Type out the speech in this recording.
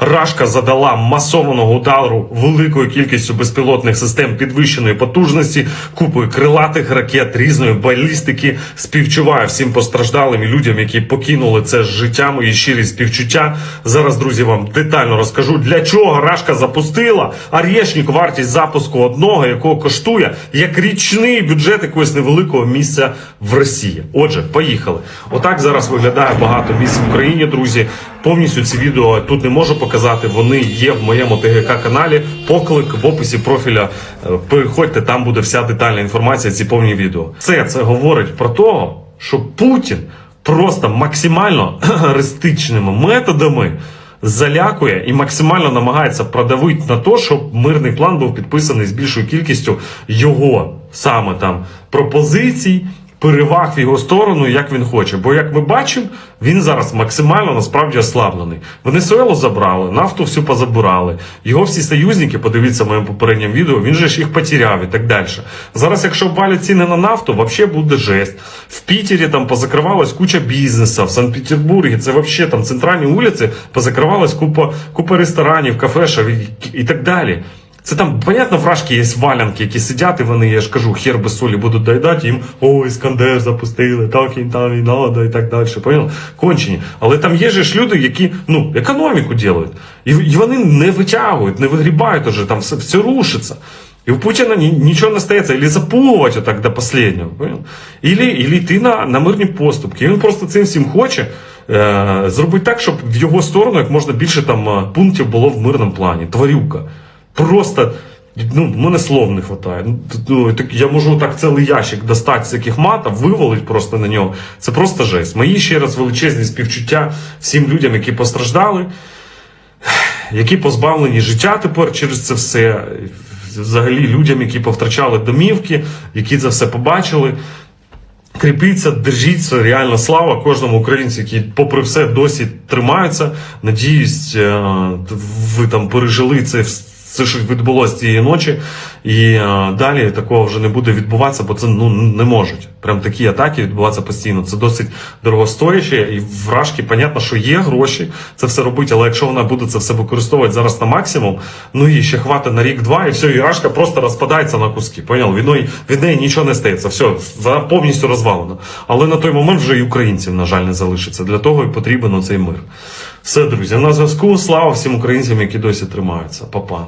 Рашка задала масованого удару великою кількістю безпілотних систем підвищеної потужності, купою крилатих ракет, різної балістики. Співчуваю всім постраждалим і людям, які покинули це життя. Мої щирі співчуття. Зараз, друзі, вам детально розкажу, для чого Рашка запустила Арєшнік вартість запуску одного, якого коштує як річний бюджет якогось невеликого місця в Росії. Отже, поїхали. Отак зараз виглядає багато місць в Україні, друзі. Повністю ці відео тут не можу показати. Вони є в моєму ТГК каналі. Поклик в описі профіля. Е, Переходьте, там буде вся детальна інформація. Ці повні відео. Все це говорить про того, що Путін просто максимально ристичними методами залякує і максимально намагається продавити на те, щоб мирний план був підписаний з більшою кількістю його саме там пропозицій. Переваг в його сторону, як він хоче. Бо як ми бачимо, він зараз максимально насправді ослаблений. Венесуелу забрали, нафту всю позабирали. Його всі союзники, подивіться в моєму попередньому відео, він же ж їх потеряв і так далі. Зараз, якщо обвалять ціни на нафту, взагалі буде жесть. В Пітері там позакривалась куча бізнесу, в Санкт-Петербургі це взагалі там центральні вулиці, позакривалась купа, купа ресторанів, кафешів і, і так далі. Це там, понятно, вражки є валянки, які сидять, і вони, я ж кажу, хер без солі будуть доїдати, їм о, іскандер запустили, так їм там і надо, і так далі. Понял? Кончені. Але там є ж люди, які ну, економіку ділають. І, і вони не витягують, не вигрібають уже, там все, все рушиться. І у Путіна ні, нічого не стається, или запугувати отак до останнього. Понял? Ілі йти на, на мирні поступки. І він просто цим всім хоче. Е, зробити так, щоб в його сторону як можна більше там е, пунктів було в мирному плані. Тварюка. Просто ну, мене слов не вистачає. Ну, ну, так я можу так цілий ящик достати з яких матів, вивалити просто на нього. Це просто жесть. Мої ще раз величезні співчуття всім людям, які постраждали, які позбавлені життя тепер через це все. Взагалі людям, які повтрачали домівки, які це все побачили. Кріпіться, держіться, реально слава кожному українцю, який, попри все, досі тримаються. Надіюсь, е, ви там пережили це, все, що відбулося цієї ночі, і е, далі такого вже не буде відбуватися, бо це ну не можуть. Прям такі атаки відбуватися постійно. Це досить дорогостояче, і вражки, понятно, що є гроші це все робити, але якщо вона буде це все використовувати зараз на максимум, ну і ще хватить на рік-два, і все, і рашка просто розпадається на куски. Поняв? Від неї, від неї нічого не стається. Все, вона повністю розвалена. Але на той момент вже і українців, на жаль, не залишиться. Для того і потрібен оцей мир. Все, друзі, на зв'язку. Слава всім українцям, які досі тримаються. Па-па.